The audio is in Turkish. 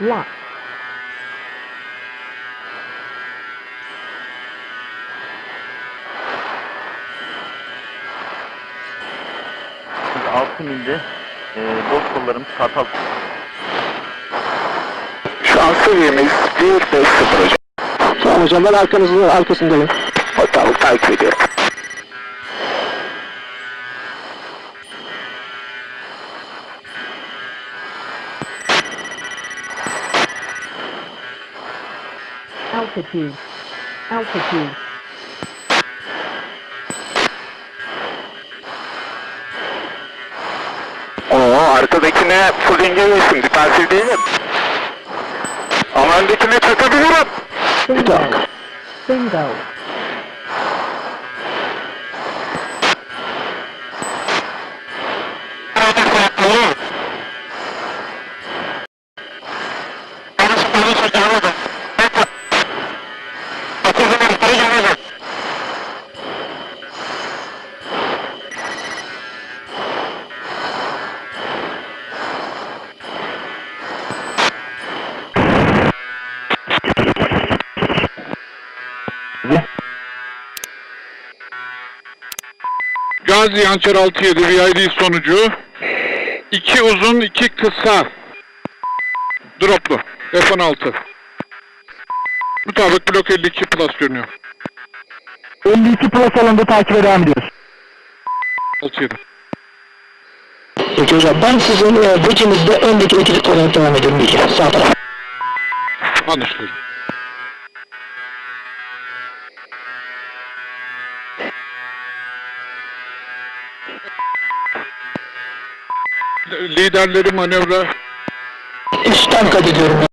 Lock. Şimdi 6 milde e, boz kollarımız kartal. Şu an seviyemiz 150 hocam. Tamam hocam ben arkanızda arkasındayım. Tamam takip ediyorum. Altitude. Altitude. Oo arkadakine full engellesin. Defansif değilim. Ama öndekine çakabilirim. Bingo. Bingo. Gazi Yançer 67 VID sonucu. İki uzun, iki kısa. Droplu. F-16. Mutabık blok 52 plus görünüyor. 52 plus alanda takibe devam ediyoruz. 67. Peki hocam ben sizin e, bridge'inizde öndeki ekip olarak devam ediyorum diyeceğim. Sağ taraf. Anlaşıldı. Liderleri manevra Üstten kat ediyorum.